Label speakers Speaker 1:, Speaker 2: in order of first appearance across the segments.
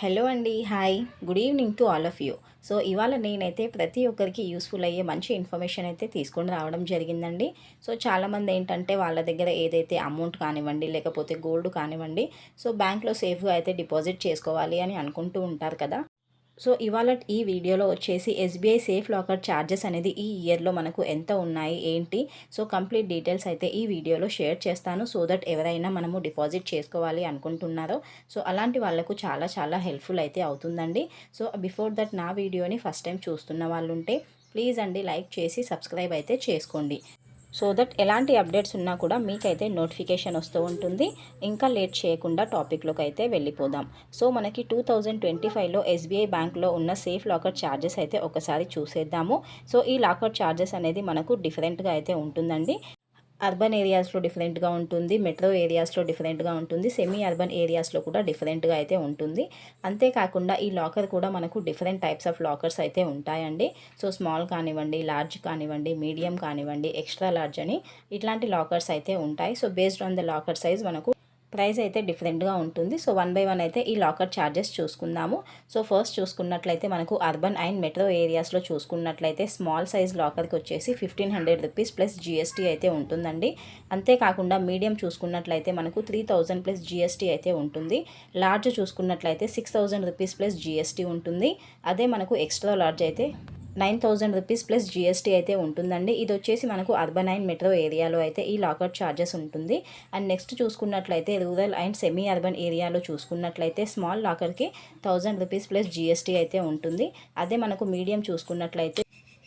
Speaker 1: Hello అండి hi good evening to all of you so ఇవాళ నేనైతే ప్రతి ఒక్కరికి యూస్ఫుల్ అయ్యే మంచి ఇన్ఫర్మేషన్ అయితే తీసుకొని రావడం జరిగిందండి. సో చాలామంది ఏంటంటే వాళ్ళ దగ్గర ఏదైతే అమౌంట్ కానివ్వండి లేకపోతే గోల్డ్ కానివ్వండి సో బ్యాంక్లో సేఫ్గా అయితే డిపాజిట్ చేసుకోవాలి అని అనుకుంటూ ఉంటారు కదా. సో ఇవాళ ఈ వీడియోలో వచ్చేసి ఎస్బీఐ సేఫ్ లాకర్ ఛార్జెస్ అనేది ఈ ఇయర్లో మనకు ఎంత ఉన్నాయి ఏంటి? సో కంప్లీట్ డీటెయిల్స్ అయితే ఈ వీడియోలో షేర్ చేస్తాను. సో దట్ ఎవరైనా మనము డిపాజిట్ చేసుకోవాలి అనుకుంటున్నారో సో అలాంటి వాళ్ళకు చాలా చాలా హెల్ప్ఫుల్ అయితే అవుతుందండి. సో బిఫోర్ దట్ నా వీడియోని ఫస్ట్ టైం చూస్తున్న వాళ్ళు ఉంటే ప్లీజ్ అండి లైక్ చేసి సబ్స్క్రైబ్ అయితే చేసుకోండి. సో దట్ ఎలాంటి అప్డేట్స్ ఉన్నా కూడా మీకైతే నోటిఫికేషన్ వస్తూ ఉంటుంది. ఇంకా లేట్ చేయకుండా టాపిక్లోకి అయితే వెళ్ళిపోదాం. సో మనకి టూ థౌజండ్ ట్వంటీ ఫైవ్లో ఎస్బీఐ బ్యాంక్లో ఉన్న సేఫ్ లాకర్ ఛార్జెస్ అయితే ఒకసారి చూసేద్దాము. సో ఈ లాకర్ ఛార్జెస్ అనేది మనకు డిఫరెంట్గా అయితే ఉంటుందండి. అర్బన్ ఏరియాస్లో డిఫరెంట్గా ఉంటుంది మెట్రో ఏరియాస్లో డిఫరెంట్గా ఉంటుంది సెమీ అర్బన్ ఏరియాస్లో కూడా డిఫరెంట్గా అయితే ఉంటుంది. అంతేకాకుండా ఈ లాకర్ కూడా మనకు డిఫరెంట్ టైప్స్ ఆఫ్ లాకర్స్ అయితే ఉంటాయండి. సో స్మాల్ కానివ్వండి లార్జ్ కానివ్వండి మీడియం కానివ్వండి ఎక్స్ట్రా లార్జ్ అని ఇట్లాంటి లాకర్స్ అయితే ఉంటాయి. So based on the locker size మనకు ప్రైస్ అయితే డిఫరెంట్గా ఉంటుంది. సో వన్ బై వన్ అయితే ఈ లాకర్ ఛార్జెస్ చూసుకుందాము. సో ఫస్ట్ చూసుకున్నట్లయితే మనకు అర్బన్ అండ్ మెట్రో ఏరియాస్లో చూసుకున్నట్లయితే స్మాల్ సైజ్ లాకర్కి వచ్చేసి fifteen hundred rupees plus GST అయితే ఉంటుందండి. అంతేకాకుండా మీడియం చూసుకున్నట్లయితే మనకు త్రీ థౌజండ్ ప్లస్ జిఎస్టీ అయితే ఉంటుంది. లార్జ్ చూసుకున్నట్లయితే six thousand rupees plus GST ఉంటుంది. అదే మనకు ఎక్స్ట్రా లార్జ్ అయితే nine thousand rupees plus GST అయితే ఉంటుందండి. ఇది వచ్చేసి మనకు అర్బన్ అండ్ మెట్రో ఏరియాలో అయితే ఈ లాకౌట్ ఛార్జెస్ ఉంటుంది. అండ్ నెక్స్ట్ చూసుకున్నట్లయితే రూరల్ అండ్ సెమీ అర్బన్ ఏరియాలో చూసుకున్నట్లయితే స్మాల్ లాకర్కి థౌజండ్ రూపీస్ ప్లస్ జిఎస్టీ అయితే ఉంటుంది. అదే మనకు మీడియం చూసుకున్నట్లయితే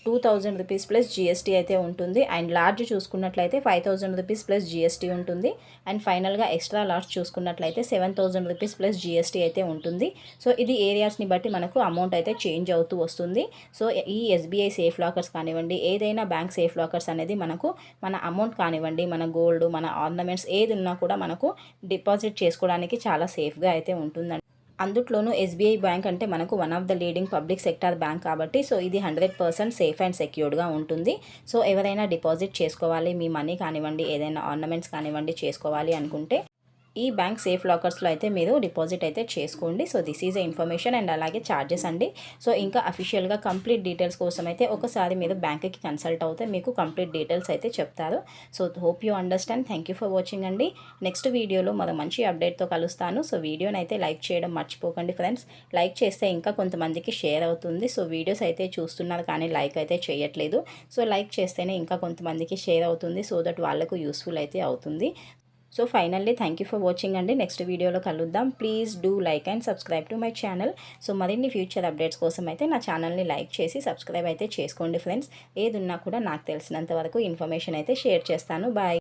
Speaker 1: two thousand rupees plus GST అయితే ఉంటుంది. అండ్ లార్జ్ చూసుకున్నట్లయితే five thousand rupees plus GST ఉంటుంది. అండ్ ఫైనల్గా ఎక్స్ట్రా లార్జ్ చూసుకున్నట్లయితే seven thousand rupees plus GST అయితే ఉంటుంది. సో ఇది ఏరియాస్ని బట్టి మనకు అమౌంట్ అయితే చేంజ్ అవుతూ వస్తుంది. సో ఈ ఎస్బీఐ సేఫ్ లాకర్స్ కానివ్వండి ఏదైనా బ్యాంక్ సేఫ్ లాకర్స్ అనేది మనకు మన అమౌంట్ కానివ్వండి మన గోల్డ్ మన ఆర్నమెంట్స్ ఏది ఉన్నా కూడా మనకు డిపాజిట్ చేసుకోవడానికి చాలా సేఫ్గా అయితే ఉంటుందండి. అందుట్లోనూ ఎస్బీఐ బ్యాంక్ అంటే మనకు one of the leading public sector bank కాబట్టి సో ఇది హండ్రెడ్ పర్సెంట్ సేఫ్ అండ్ సెక్యూర్డ్గా ఉంటుంది. సో ఎవరైనా డిపాజిట్ చేసుకోవాలి మీ మనీ కానివ్వండి ఏదైనా ఆర్నమెంట్స్ కానివ్వండి చేసుకోవాలి అనుకుంటే ఈ బ్యాంక్ సేఫ్ లాకర్స్లో అయితే మీరు డిపాజిట్ అయితే చేసుకోండి. So this is information and అలాగే ఛార్జెస్ అండి. సో ఇంకా అఫీషియల్గా కంప్లీట్ డీటెయిల్స్ కోసం అయితే ఒకసారి మీరు బ్యాంక్కి కన్సల్ట్ అవుతే మీకు కంప్లీట్ డీటెయిల్స్ అయితే చెప్తారు. So hope you understand. Thank you for watching అండి. నెక్స్ట్ వీడియోలో మరో మంచి అప్డేట్తో కలుస్తాను. సో వీడియోని అయితే లైక్ చేయడం మర్చిపోకండి ఫ్రెండ్స్. లైక్ చేస్తే ఇంకా కొంతమందికి షేర్ అవుతుంది. సో వీడియోస్ అయితే చూస్తున్నారు కానీ లైక్ అయితే చేయట్లేదు. సో లైక్ చేస్తేనే ఇంకా కొంతమందికి షేర్ అవుతుంది. సో దట్ వాళ్ళకు యూస్ఫుల్ అయితే అవుతుంది. So finally thank you for watching అండి నెక్స్ట్ వీడియోలో కలుద్దాం please do like and subscribe to my channel so మరిన్ని ఫ్యూచర్ అప్డేట్స్ కోసం అయితే నా ఛానల్ని లైక్ చేసి సబ్స్క్రైబ్ అయితే చేసుకోండి ఫ్రెండ్స్ ఏదున్నా కూడా నాకు తెలిసినంత వరకు ఇన్ఫర్మేషన్ అయితే షేర్ చేస్తాను. బాయ్